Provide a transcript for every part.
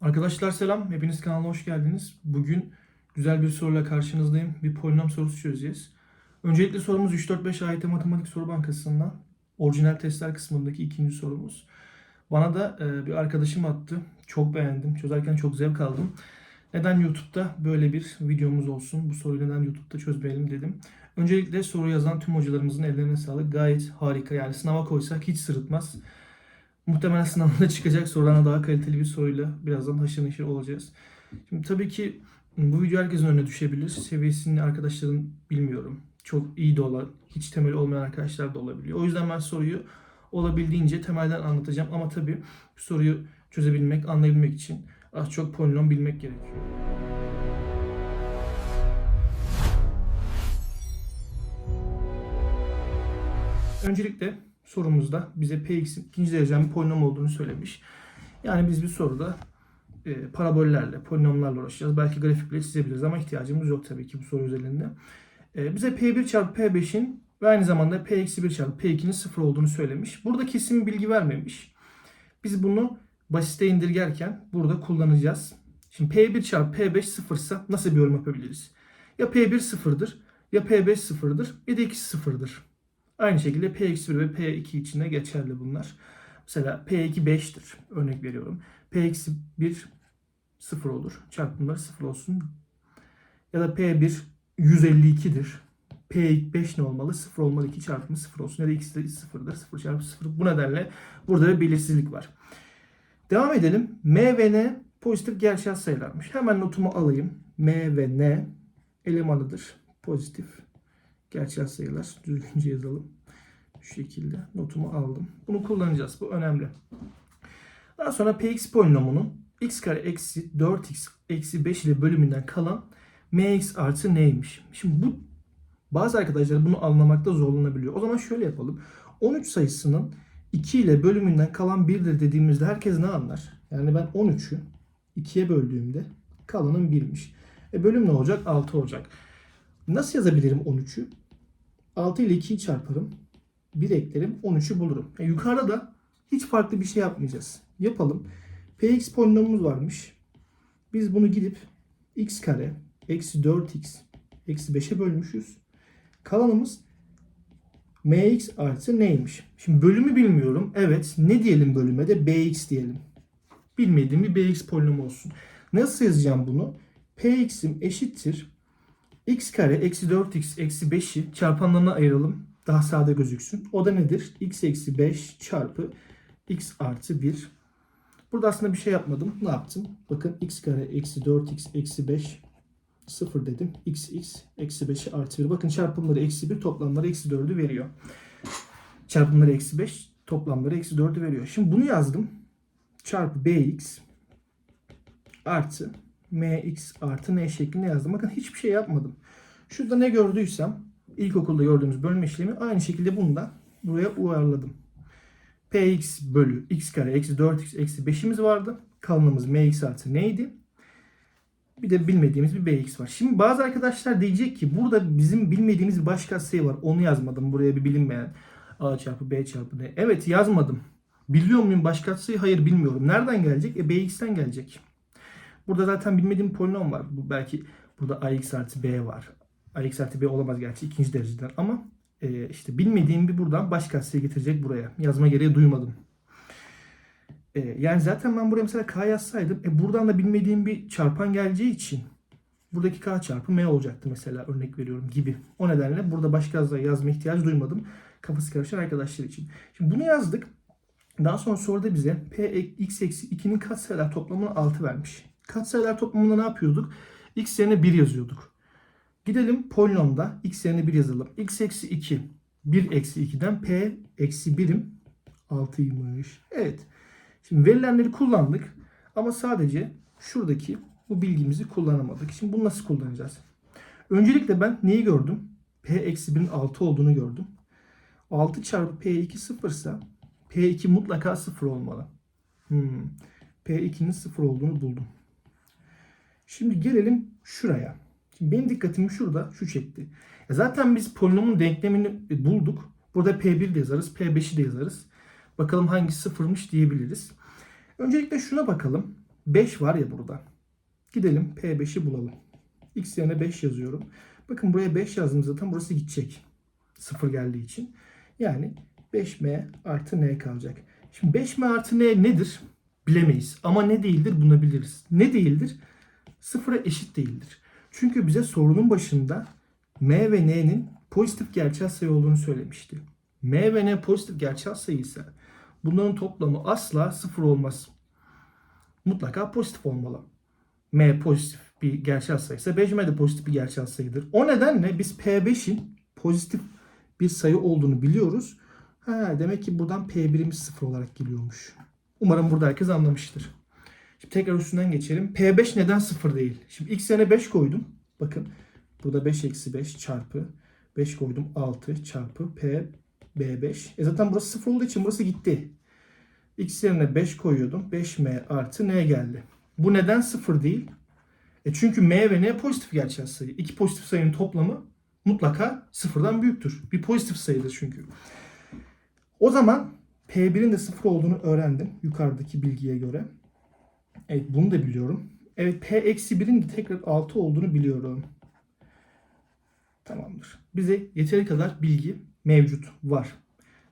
Arkadaşlar selam. Hepiniz kanala hoş geldiniz. Bugün güzel bir soruyla karşınızdayım. Bir polinom sorusu çözeceğiz. Öncelikle sorumuz 3-4-5 AYT Matematik Soru Bankası'ndan. Orijinal testler kısmındaki ikinci sorumuz. Bana da e, bir arkadaşım attı. Çok beğendim. Çözerken çok zevk aldım. Neden YouTube'da böyle bir videomuz olsun? Bu soruyu neden YouTube'da çözmeyelim dedim. Öncelikle soru yazan tüm hocalarımızın ellerine sağlık. Gayet harika. Yani sınava koysak hiç sırıtmaz. Muhtemelen sınavda çıkacak sorularına daha kaliteli bir soruyla birazdan haşır neşir olacağız. Şimdi tabii ki bu video herkesin önüne düşebilir. Seviyesini arkadaşların bilmiyorum. Çok iyi de olan, hiç temeli olmayan arkadaşlar da olabiliyor. O yüzden ben soruyu olabildiğince temelden anlatacağım. Ama tabii bu soruyu çözebilmek, anlayabilmek için az çok polinom bilmek gerekiyor. Öncelikle sorumuzda bize px'in ikinci dereceden bir polinom olduğunu söylemiş. Yani biz bir soruda e, parabollerle, polinomlarla uğraşacağız. Belki grafikle çizebiliriz ama ihtiyacımız yok tabii ki bu soru üzerinde. E, bize p1 çarpı p5'in ve aynı zamanda p-1 çarpı p2'nin sıfır olduğunu söylemiş. Burada kesin bilgi vermemiş. Biz bunu basite indirgerken burada kullanacağız. Şimdi p1 çarpı p5 sıfırsa nasıl bir yorum yapabiliriz? Ya p1 sıfırdır, ya p5 sıfırdır, ya da ikisi sıfırdır. Aynı şekilde P-1 ve P2 için de geçerli bunlar. Mesela P2 5'tir. Örnek veriyorum. P-1 0 olur. Çarpımları 0 olsun. Ya da P1 152'dir. P5 ne olmalı? 0 olmalı. 2 çarpımı 0 olsun. Ya da ikisi de 0'dır. 0 çarpı 0. Bu nedenle burada bir belirsizlik var. Devam edelim. M ve N pozitif gerçel sayılarmış. Hemen notumu alayım. M ve N elemanıdır. Pozitif gerçel sayılar. Düzgünce yazalım. Şu şekilde notumu aldım. Bunu kullanacağız. Bu önemli. Daha sonra px polinomunun x kare eksi 4x eksi 5 ile bölümünden kalan mx artı neymiş? Şimdi bu bazı arkadaşlar bunu anlamakta zorlanabiliyor. O zaman şöyle yapalım. 13 sayısının 2 ile bölümünden kalan 1'dir dediğimizde herkes ne anlar? Yani ben 13'ü 2'ye böldüğümde kalanın 1'miş. E bölüm ne olacak? 6 olacak. Nasıl yazabilirim 13'ü? 6 ile 2'yi çarparım. 1 eklerim 13'ü bulurum. Yani yukarıda da hiç farklı bir şey yapmayacağız. Yapalım. Px polinomumuz varmış. Biz bunu gidip x kare eksi 4x eksi 5'e bölmüşüz. Kalanımız mx artı neymiş? Şimdi bölümü bilmiyorum. Evet ne diyelim bölüme de bx diyelim. Bilmediğim bir bx polinomu olsun. Nasıl yazacağım bunu? px'im eşittir. X kare eksi 4x eksi 5'i çarpanlarına ayıralım daha sade gözüksün. O da nedir? x eksi 5 çarpı x artı 1. Burada aslında bir şey yapmadım. Ne yaptım? Bakın x kare eksi 4x eksi 5 0 dedim. x x eksi 5'i artı 1. Bakın çarpımları eksi 1 toplamları eksi 4'ü veriyor. Çarpımları eksi 5 toplamları eksi 4'ü veriyor. Şimdi bunu yazdım. Çarpı bx artı mx artı n şeklinde yazdım. Bakın hiçbir şey yapmadım. Şurada ne gördüysem ilkokulda gördüğümüz bölme işlemi aynı şekilde bunu da buraya uyarladım. Px bölü x kare eksi 4x eksi 5'imiz vardı. Kalanımız mx artı neydi? Bir de bilmediğimiz bir bx var. Şimdi bazı arkadaşlar diyecek ki burada bizim bilmediğimiz bir başka sayı var. Onu yazmadım. Buraya bir bilinmeyen a çarpı b çarpı n. Evet yazmadım. Biliyor muyum başka sayı? Hayır bilmiyorum. Nereden gelecek? E bx'ten gelecek. Burada zaten bilmediğim polinom var. Bu belki burada ax artı b var. Ax artı b olamaz gerçi ikinci dereceden ama e, işte bilmediğim bir buradan başka sayı getirecek buraya. Yazma gereği duymadım. E, yani zaten ben buraya mesela k yazsaydım e, buradan da bilmediğim bir çarpan geleceği için buradaki k çarpı m olacaktı mesela örnek veriyorum gibi. O nedenle burada başka yazma ihtiyacı duymadım. Kafası karışan arkadaşlar için. Şimdi bunu yazdık. Daha sonra soruda bize p x eksi 2'nin katsayılar toplamını 6 vermiş. Katsayılar toplamında ne yapıyorduk? x yerine 1 yazıyorduk. Gidelim polinomda x yerine 1 yazalım. x eksi 2 1 eksi 2'den p eksi 1'im 6'ymış. Evet. Şimdi verilenleri kullandık ama sadece şuradaki bu bilgimizi kullanamadık. Şimdi bunu nasıl kullanacağız? Öncelikle ben neyi gördüm? p eksi 1'in 6 olduğunu gördüm. 6 çarpı p2 sıfırsa p2 mutlaka 0 olmalı. Hmm. p2'nin 0 olduğunu buldum. Şimdi gelelim şuraya. Şimdi benim dikkatimi şurada şu çekti. E zaten biz polinomun denklemini bulduk. Burada P1 de yazarız, P5'i de yazarız. Bakalım hangisi sıfırmış diyebiliriz. Öncelikle şuna bakalım. 5 var ya burada. Gidelim P5'i bulalım. X yerine 5 yazıyorum. Bakın buraya 5 yazdım zaten burası gidecek. 0 geldiği için. Yani 5M artı N kalacak. Şimdi 5M artı N nedir? Bilemeyiz. Ama ne değildir bunu biliriz. Ne değildir? Sıfıra eşit değildir. Çünkü bize sorunun başında M ve N'nin pozitif gerçel sayı olduğunu söylemişti. M ve N pozitif gerçel sayı ise bunların toplamı asla sıfır olmaz. Mutlaka pozitif olmalı. M pozitif bir gerçel sayısı. 5M de pozitif bir gerçel sayıdır. O nedenle biz P5'in pozitif bir sayı olduğunu biliyoruz. Ha, demek ki buradan P1'imiz sıfır olarak geliyormuş. Umarım burada herkes anlamıştır. Şimdi tekrar üstünden geçelim. P5 neden sıfır değil? Şimdi x yerine 5 koydum. Bakın burada 5 eksi 5 çarpı 5 koydum 6 çarpı P B5. E zaten burası sıfır olduğu için burası gitti. X yerine 5 koyuyordum. 5M artı N geldi. Bu neden sıfır değil? E çünkü M ve N pozitif gerçel sayı. İki pozitif sayının toplamı mutlaka sıfırdan büyüktür. Bir pozitif sayıdır çünkü. O zaman P1'in de sıfır olduğunu öğrendim yukarıdaki bilgiye göre. Evet bunu da biliyorum. Evet P eksi 1'in de tekrar 6 olduğunu biliyorum. Tamamdır. Bize yeteri kadar bilgi mevcut var.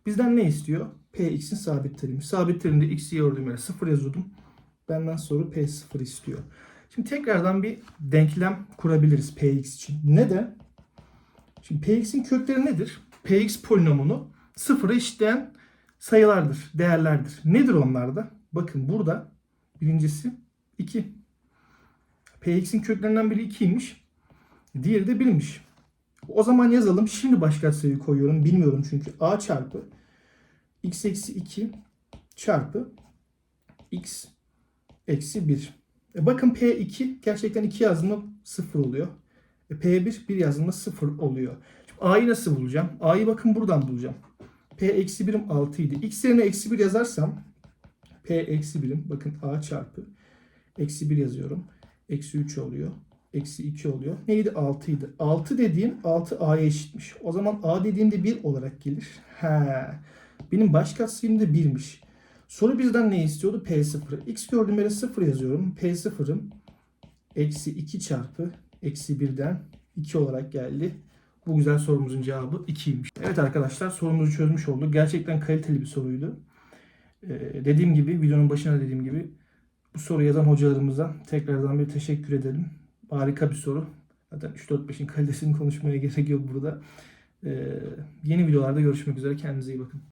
Bizden ne istiyor? Px'in sabit terimi. Sabit terimde x'i gördüğüm yere 0 yazıyordum. Benden sonra P0 istiyor. Şimdi tekrardan bir denklem kurabiliriz Px için. Neden? Şimdi Px'in kökleri nedir? Px polinomunu sıfıra eşitleyen sayılardır, değerlerdir. Nedir onlar da? Bakın burada birincisi 2. Px'in köklerinden biri 2'ymiş. Diğeri de 1'miş. O zaman yazalım. Şimdi başka sayı koyuyorum. Bilmiyorum çünkü. A çarpı x eksi 2 çarpı x eksi 1. E bakın P2 gerçekten 2 yazdığımda 0 oluyor. E P1 1 yazdığımda 0 oluyor. Şimdi A'yı nasıl bulacağım? A'yı bakın buradan bulacağım. P eksi 1'im 6 idi. X yerine eksi 1 yazarsam P eksi 1'im bakın A çarpı eksi 1 yazıyorum. Eksi 3 oluyor. Eksi 2 oluyor. Neydi? 6 idi. 6 dediğim 6 A'ya eşitmiş. O zaman A dediğimde 1 olarak gelir. He. Benim baş katsayım da 1'miş. Soru bizden ne istiyordu? P0. X gördüğüm yere 0 yazıyorum. P0'ım eksi 2 çarpı eksi 1'den 2 olarak geldi. Bu güzel sorumuzun cevabı 2'ymiş. Evet arkadaşlar sorumuzu çözmüş olduk. Gerçekten kaliteli bir soruydu. Ee, dediğim gibi videonun başına dediğim gibi bu soru yazan hocalarımıza tekrardan bir teşekkür edelim. Harika bir soru. Zaten 3-4-5'in kalitesini konuşmaya gerek yok burada. Ee, yeni videolarda görüşmek üzere. Kendinize iyi bakın.